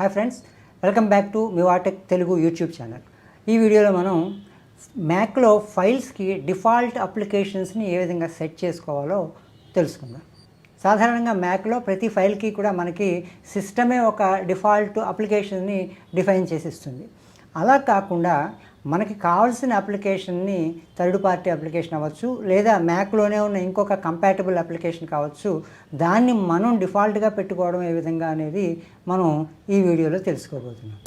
Hi friends welcome back to మివాటెక్ Telugu YouTube channel ఈ వీడియోలో మనం మ్యాక్లో ఫైల్స్కి డిఫాల్ట్ అప్లికేషన్స్ని ఏ విధంగా సెట్ చేసుకోవాలో తెలుసుకుందాం. సాధారణంగా మ్యాక్లో ప్రతి ఫైల్కి కూడా మనకి సిస్టమే ఒక డిఫాల్ట్ అప్లికేషన్ని డిఫైన్ చేసి ఇస్తుంది. అలా కాకుండా మనకి కావాల్సిన అప్లికేషన్ని థర్డ్ పార్టీ అప్లికేషన్ అవ్వచ్చు లేదా మ్యాక్లోనే ఉన్న ఇంకొక కంపాటబుల్ అప్లికేషన్ కావచ్చు. దాన్ని మనం డిఫాల్ట్గా పెట్టుకోవడం ఏ విధంగా అనేది మనం ఈ వీడియోలో తెలుసుకోబోతున్నాం.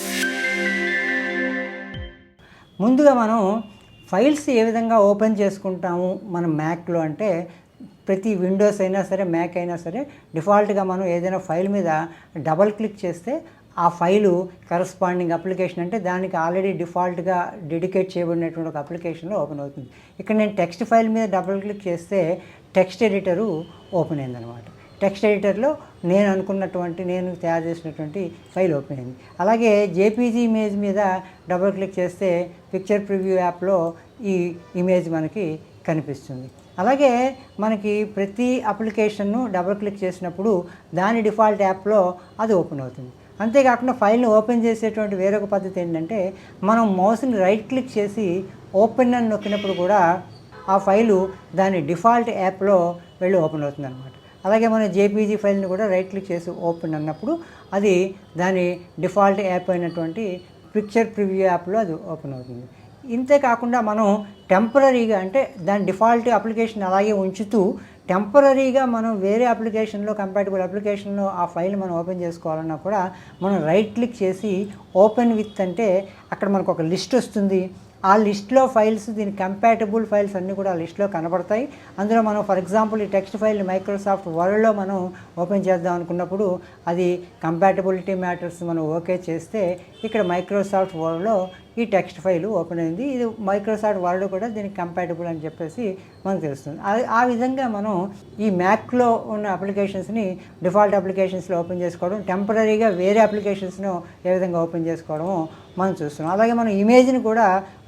ముందుగా మనం ఫైల్స్ ఏ విధంగా ఓపెన్ చేసుకుంటాము మనం మ్యాక్లో అంటే ప్రతి విండోస్ అయినా సరే మ్యాక్ అయినా సరే డిఫాల్ట్గా మనం ఏదైనా ఫైల్ మీద డబల్ క్లిక్ చేస్తే ఆ ఫైలు కరస్పాండింగ్ అప్లికేషన్ అంటే దానికి ఆల్రెడీ డిఫాల్ట్గా డెడికేట్ చేయబడినటువంటి ఒక అప్లికేషన్లో ఓపెన్ అవుతుంది. ఇక్కడ నేను టెక్స్ట్ ఫైల్ మీద డబుల్ క్లిక్ చేస్తే టెక్స్ట్ ఎడిటరు ఓపెన్ అయిందనమాట టెక్స్ట్ ఎడిటర్లో నేను అనుకున్నటువంటి నేను తయారు చేసినటువంటి ఫైల్ ఓపెన్ అయింది. అలాగే జేపీజీ ఇమేజ్ మీద డబుల్ క్లిక్ చేస్తే పిక్చర్ ప్రివ్యూ యాప్లో ఈ ఇమేజ్ మనకి కనిపిస్తుంది. అలాగే మనకి ప్రతి అప్లికేషన్ను డబుల్ క్లిక్ చేసినప్పుడు దాని డిఫాల్ట్ యాప్లో అది ఓపెన్ అవుతుంది. అంతేకాకుండా ఫైల్ని ఓపెన్ చేసేటువంటి వేరొక పద్ధతి ఏంటంటే మనం మౌస్ని రైట్ క్లిక్ చేసి ఓపెన్ అని నొక్కినప్పుడు కూడా ఆ ఫైలు దాని డిఫాల్ట్ యాప్లో వెళ్ళి ఓపెన్ అవుతుంది అనమాట అలాగే మనం జేపీజీ ఫైల్ని కూడా రైట్ క్లిక్ చేసి ఓపెన్ అన్నప్పుడు అది దాని డిఫాల్ట్ యాప్ అయినటువంటి పిక్చర్ ప్రివ్యూ యాప్లో అది ఓపెన్ అవుతుంది. ఇంతే కాకుండా మనం టెంపరీగా అంటే దాని డిఫాల్ట్ అప్లికేషన్ అలాగే ఉంచుతూ టెంపరీగా మనం వేరే అప్లికేషన్లో కంపాటబుల్ అప్లికేషన్లో ఆ ఫైల్ మనం ఓపెన్ చేసుకోవాలన్నా కూడా మనం రైట్ క్లిక్ చేసి ఓపెన్ విత్ అంటే అక్కడ మనకు ఒక లిస్ట్ వస్తుంది. ఆ లిస్ట్లో ఫైల్స్ దీని కంపాటబుల్ ఫైల్స్ అన్నీ కూడా ఆ లిస్ట్లో కనబడతాయి. అందులో మనం ఫర్ ఎగ్జాంపుల్ ఈ టెక్స్ట్ ఫైల్ మైక్రోసాఫ్ట్ వర్డ్లో మనం ఓపెన్ చేద్దాం అనుకున్నప్పుడు అది కంపాటబిలిటీ మ్యాటర్స్ మనం ఓకే చేస్తే ఇక్కడ మైక్రోసాఫ్ట్ వర్డ్లో ఈ టెక్స్ట్ ఫైల్ ఓపెన్ అయింది. ఇది మైక్రోసాఫ్ట్ వర్డ్ కూడా దీనికి కంపాటబుల్ అని చెప్పేసి మనకు తెలుస్తుంది. ఆ- విధంగా మనం ఈ మ్యాక్లో ఉన్న అప్లికేషన్స్ని డిఫాల్ట్ అప్లికేషన్స్లో ఓపెన్ చేసుకోవడం టెంపరీగా వేరే అప్లికేషన్స్ను ఏ విధంగా ఓపెన్ చేసుకోవడము మనం చూస్తున్నాం. అలాగే మనం ఇమేజ్ని కూడా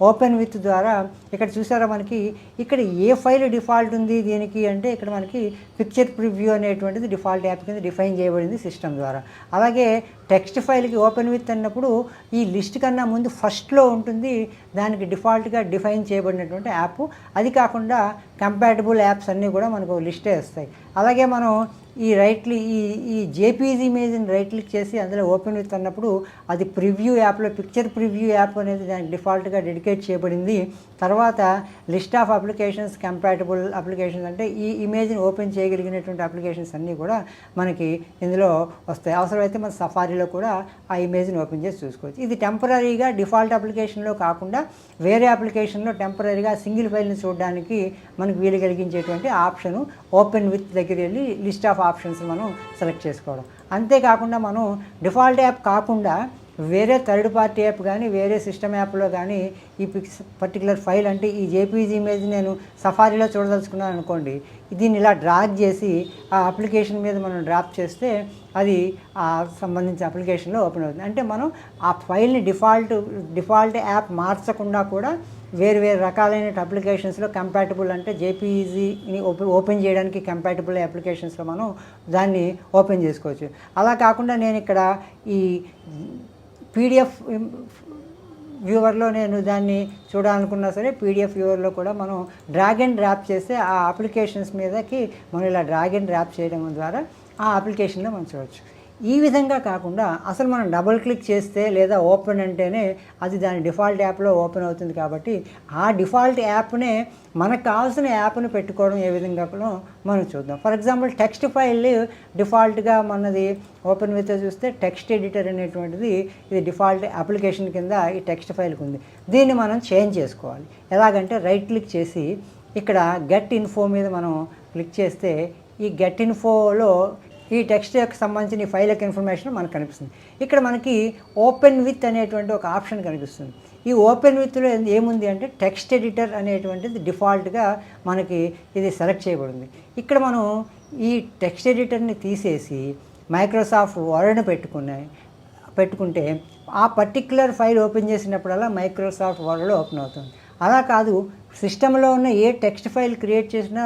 ఓపెన్ విత్ ద్వారా ఇక్కడ చూసారా మనకి? ఇక్కడ ఏ ఫైల్ డిఫాల్ట్ ఉంది దీనికి అంటే ఇక్కడ మనకి పిక్చర్ ప్రివ్యూ అనేటువంటిది డిఫాల్ట్ యాప్ కింద డిఫైన్ చేయబడింది సిస్టమ్ ద్వారా. అలాగే టెక్స్ట్ ఫైల్కి ఓపెన్ విత్ అన్నప్పుడు ఈ లిస్ట్ కన్నా ముందు ఫస్ట్లో ఉంటుంది దానికి డిఫాల్ట్గా డిఫైన్ చేయబడినటువంటి యాప్. అది కాకుండా కంపాటబుల్ యాప్స్ అన్నీ కూడా మనకు లిస్టే వస్తాయి. అలాగే మనం ఈ రైట్ ఈ ఈ జేపీజీ ఇమేజ్ని రైట్ క్లిక్ చేసి అందులో ఓపెన్ విత్ అన్నప్పుడు అది ప్రివ్యూ యాప్లో పిక్చర్ ప్రివ్యూ యాప్ అనేది దానికి డిఫాల్ట్గా డెడికేట్ చేయబడింది. తర్వాత list of applications compatible applications అంటే ఈ ఇమేజ్ని ఓపెన్ చేయగలిగినటువంటి అప్లికేషన్స్ అన్నీ కూడా మనకి ఇందులో వస్తాయి. అవసరమైతే మన సఫారీలో కూడా ఆ ఇమేజ్ని ఓపెన్ చేసి చూసుకోవచ్చు. ఇది టెంపరీగా డిఫాల్ట్ అప్లికేషన్లో కాకుండా వేరే అప్లికేషన్లో టెంపరీగా సింగిల్ ఫైల్ని చూడడానికి మనకు వీలు కలిగించేటువంటి ఆప్షను ఓపెన్ విత్ దగ్గర వెళ్ళి లిస్ట్ ఆఫ్ ఆప్షన్స్ మనం సెలెక్ట్ చేసుకోవడం. అంతేకాకుండా మనం డిఫాల్ట్ యాప్ కాకుండా వేరే థర్డ్ పార్టీ యాప్ కానీ వేరే సిస్టమ్ యాప్లో కానీ ఈ పిక్స్ పర్టికులర్ ఫైల్ అంటే ఈ జేపీజీ ఇమేజ్ నేను సఫారీలో చూడదలుచుకున్నాను అనుకోండి దీన్ని ఇలా డ్రాగ్ చేసి ఆ అప్లికేషన్ మీద మనం డ్రాప్ చేస్తే అది ఆ సంబంధించిన అప్లికేషన్లో ఓపెన్ అవుతుంది. అంటే మనం ఆ ఫైల్ని డిఫాల్ట్ డిఫాల్ట్ యాప్ మార్చకుండా కూడా వేరు వేరు రకాలైన అప్లికేషన్స్లో కంపాటబుల్ అంటే జేపీఈజీని ఓపెన్ ఓపెన్ చేయడానికి కంపాటబుల్ అప్లికేషన్స్లో మనం దాన్ని ఓపెన్ చేసుకోవచ్చు. అలా కాకుండా నేను ఇక్కడ ఈ పీడిఎఫ్ వ్యూవర్లో నేను దాన్ని చూడాలనుకున్నా సరే పీడిఎఫ్ వ్యూవర్లో కూడా మనం డ్రాగ్ అండ్ డ్రాప్ చేస్తే ఆ అప్లికేషన్స్ మీదకి మనం ఇలా డ్రాగ్ అండ్ డ్రాప్ చేయడం ద్వారా ఆ అప్లికేషన్లో మనం చూడవచ్చు ఈ విధంగా కాకుండా అసలు మనం డబుల్ క్లిక్ చేస్తే లేదా ఓపెన్ అంటేనే అది దాని డిఫాల్ట్ యాప్లో ఓపెన్ అవుతుంది కాబట్టి ఆ డిఫాల్ట్ యాప్నే మనకు కావాల్సిన యాప్ను పెట్టుకోవడం ఏ విధంగా మనం చూద్దాం. ఫర్ ఎగ్జాంపుల్ టెక్స్ట్ ఫైల్ డిఫాల్ట్గా మనది ఓపెన్ విత్ చూస్తే టెక్స్ట్ ఎడిటర్ అనేటువంటిది ఇది డిఫాల్ట్ అప్లికేషన్ కింద ఈ టెక్స్ట్ ఫైల్కి ఉంది. దీన్ని మనం చేంజ్ చేసుకోవాలి. ఎలాగంటే రైట్ క్లిక్ చేసి ఇక్కడ గెట్ ఇన్ఫో మీద మనం క్లిక్ చేస్తే ఈ గెట్ ఇన్ఫోలో ఈ టెక్స్ట్ యొక్క సంబంధించిన ఈ ఫైల్ యొక్క ఇన్ఫర్మేషన్ మనకు కనిపిస్తుంది. ఇక్కడ మనకి ఓపెన్ విత్ అనేటువంటి ఒక ఆప్షన్ కనిపిస్తుంది. ఈ ఓపెన్ విత్లో ఏముంది అంటే టెక్స్ట్ ఎడిటర్ అనేటువంటిది డిఫాల్ట్గా మనకి ఇది సెలెక్ట్ చేయబడింది. ఇక్కడ మనం ఈ టెక్స్ట్ ఎడిటర్ని తీసేసి మైక్రోసాఫ్ట్ వర్డ్ పెట్టుకున్నాయి పెట్టుకుంటే ఆ పర్టిక్యులర్ ఫైల్ ఓపెన్ చేసినప్పుడల్లా మైక్రోసాఫ్ట్ వర్డ్లో ఓపెన్ అవుతుంది. అలా కాదు సిస్టంలో ఉన్న ఏ టెక్స్ట్ ఫైల్ క్రియేట్ చేసినా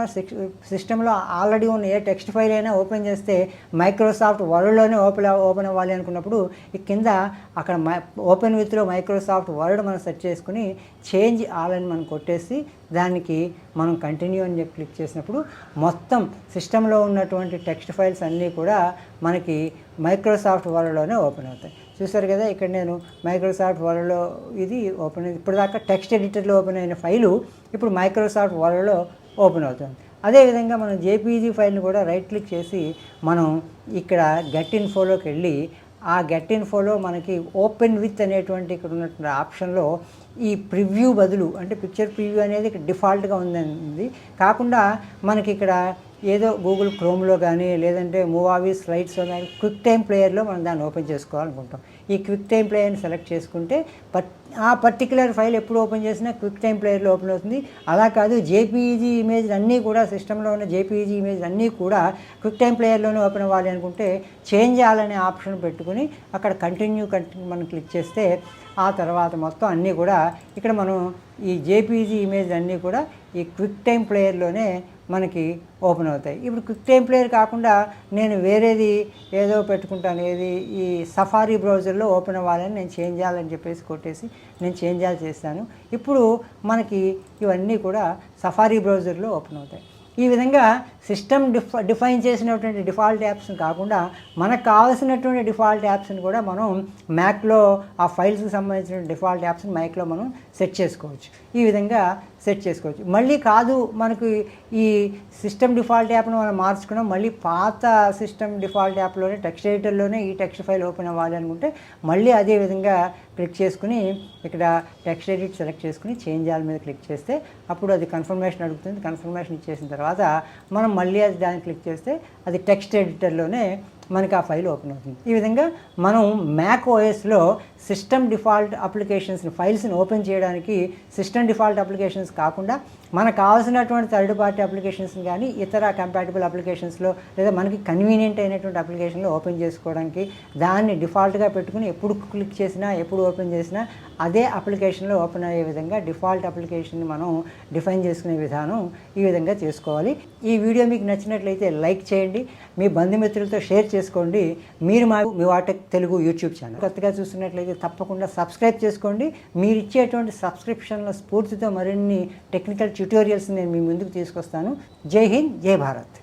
సిస్టంలో ఆల్రెడీ ఉన్న ఏ టెక్స్ట్ ఫైల్ అయినా ఓపెన్ చేస్తే మైక్రోసాఫ్ట్ వరల్డ్లోనే ఓపెన్ ఓపెన్ అవ్వాలి అనుకున్నప్పుడు ఈ కింద అక్కడ మై ఓపెన్ విత్లో మైక్రోసాఫ్ట్ వరల్డ్ మనం సెట్ చేసుకుని చేంజ్ ఆల్ అని మనం కొట్టేసి దానికి మనం కంటిన్యూ అని చెప్పి క్లిక్ చేసినప్పుడు మొత్తం సిస్టంలో ఉన్నటువంటి టెక్స్ట్ ఫైల్స్ అన్నీ కూడా మనకి మైక్రోసాఫ్ట్ వరల్డ్లోనే ఓపెన్ అవుతాయి. చూసారు కదా ఇక్కడ నేను మైక్రోసాఫ్ట్ వర్డ్లో ఇది ఓపెన్ ఇప్పటిదాకా టెక్స్ట్ ఎడిటర్లో ఓపెన్ అయిన ఫైలు ఇప్పుడు మైక్రోసాఫ్ట్ వర్డ్లో ఓపెన్ అవుతుంది. అదేవిధంగా మనం జేపీజీ ఫైల్ని కూడా రైట్ క్లిక్ చేసి మనం ఇక్కడ గెట్ ఇన్ఫోలోకి వెళ్ళి ఆ గెట్ ఇన్ఫోలో మనకి ఓపెన్ విత్ అనేటువంటి ఇక్కడ ఉన్నటువంటి ఆప్షన్లో ఈ ప్రివ్యూ బదులు అంటే పిక్చర్ ప్రివ్యూ అనేది ఇక్కడ డిఫాల్ట్గా ఉందండి. కాకుండా మనకి ఇక్కడ ఏదో గూగుల్ క్రోమ్లో కానీ లేదంటే మూవావి స్లైడ్స్లో కానీ క్విక్ టైం ప్లేయర్లో మనం దాన్ని ఓపెన్ చేసుకోవాలనుకుంటాం. ఈ క్విక్ టైం ప్లేయర్ని సెలెక్ట్ చేసుకుంటే పట్ ఆ పర్టికులర్ ఫైల్ ఎప్పుడు ఓపెన్ చేసినా క్విక్ టైం ప్లేయర్లో ఓపెన్ అవుతుంది. అలా కాదు జేపీఈజీ ఇమేజ్ అన్నీ కూడా సిస్టంలో ఉన్న జేపీఈజీ ఇమేజ్ అన్నీ కూడా క్విక్ టైం ప్లేయర్లోనే ఓపెన్ అవ్వాలి అనుకుంటే చేంజ్ చేయాలనే ఆప్షన్ పెట్టుకుని అక్కడ కంటిన్యూ కంటిన్యూ మనం క్లిక్ చేస్తే ఆ తర్వాత మొత్తం అన్నీ కూడా ఇక్కడ మనం ఈ జేపీజీ ఇమేజ్ అన్నీ కూడా ఈ క్విక్ టైం ప్లేయర్లోనే మనకి ఓపెన్ అవుతాయి. ఇప్పుడు క్విక్ టైం ప్లేయర్ కాకుండా నేను వేరేది ఏదో పెట్టుకుంటాను. ఏది ఈ సఫారీ బ్రౌజర్లో ఓపెన్ అవ్వాలని నేను చేంజ్ చేయాలని చెప్పేసి కొట్టేసి నేను చేంజ్ చేయాలి చేస్తాను. ఇప్పుడు మనకి ఇవన్నీ కూడా సఫారీ బ్రౌజర్లో ఓపెన్ అవుతాయి. ఈ విధంగా సిస్టమ్ డిఫ డిఫైన్ చేసినటువంటి డిఫాల్ట్ యాప్స్ని కాకుండా మనకు కావాల్సినటువంటి డిఫాల్ట్ యాప్స్ని కూడా మనం మ్యాక్లో ఆ ఫైల్స్కి సంబంధించిన డిఫాల్ట్ యాప్స్ని మ్యాక్లో మనం సెట్ చేసుకోవచ్చు. ఈ విధంగా సెట్ చేసుకోవచ్చు. మళ్ళీ కాదు మనకు ఈ సిస్టమ్ డిఫాల్ట్ యాప్ను మనం మార్చుకున్నాం. మళ్ళీ పాత సిస్టమ్ డిఫాల్ట్ యాప్లోనే టెక్స్ట్ ఎడిటర్లోనే ఈ టెక్స్ట్ ఫైల్ ఓపెన్ అవ్వాలి అనుకుంటే మళ్ళీ అదే విధంగా క్లిక్ చేసుకుని ఇక్కడ టెక్స్ట్ ఎడిట్ సెలెక్ట్ చేసుకుని చేంజ్ ఆల్ మీద క్లిక్ చేస్తే అప్పుడు అది కన్ఫర్మేషన్ అడుగుతుంది. కన్ఫర్మేషన్ ఇచ్చేసిన తర్వాత మనం మళ్ళీ అది దాన్ని క్లిక్ చేస్తే అది టెక్స్ట్ ఎడిటర్లోనే మనకి ఆ ఫైల్ ఓపెన్ అవుతుంది. ఈ విధంగా మనం మ్యాక్ ఓఎస్లో సిస్టమ్ డిఫాల్ట్ అప్లికేషన్స్ని ఫైల్స్ని ఓపెన్ చేయడానికి సిస్టమ్ డిఫాల్ట్ అప్లికేషన్స్ కాకుండా మనకు కావాల్సినటువంటి థర్డ్ పార్టీ అప్లికేషన్స్ కానీ ఇతర కంపాటబుల్ అప్లికేషన్స్లో లేదా మనకి కన్వీనియంట్ అయినటువంటి అప్లికేషన్లో ఓపెన్ చేసుకోవడానికి దాన్ని డిఫాల్ట్గా పెట్టుకుని ఎప్పుడు క్లిక్ చేసినా ఎప్పుడు ఓపెన్ చేసినా అదే అప్లికేషన్లో ఓపెన్ అయ్యే విధంగా డిఫాల్ట్ అప్లికేషన్ని మనం డిఫైన్ చేసుకునే విధానం ఈ విధంగా చేసుకోవాలి. ఈ వీడియో మీకు నచ్చినట్లయితే లైక్ చేయండి. మీ బంధుమిత్రులతో షేర్ చేసుకోండి. మీరు మా మీ వాటెక్ తెలుగు యూట్యూబ్ ఛానల్. కొత్తగా చూస్తున్నట్లయితే తప్పకుండా సబ్స్క్రైబ్ చేసుకోండి. మీరు ఇచ్చేటువంటి సబ్స్క్రిప్షన్ల స్ఫూర్తితో మరిన్ని టెక్నికల్ ట్యూటోరియల్స్ నేను మీ ముందుకు తీసుకొస్తాను. జై హింద్ జై భారత్.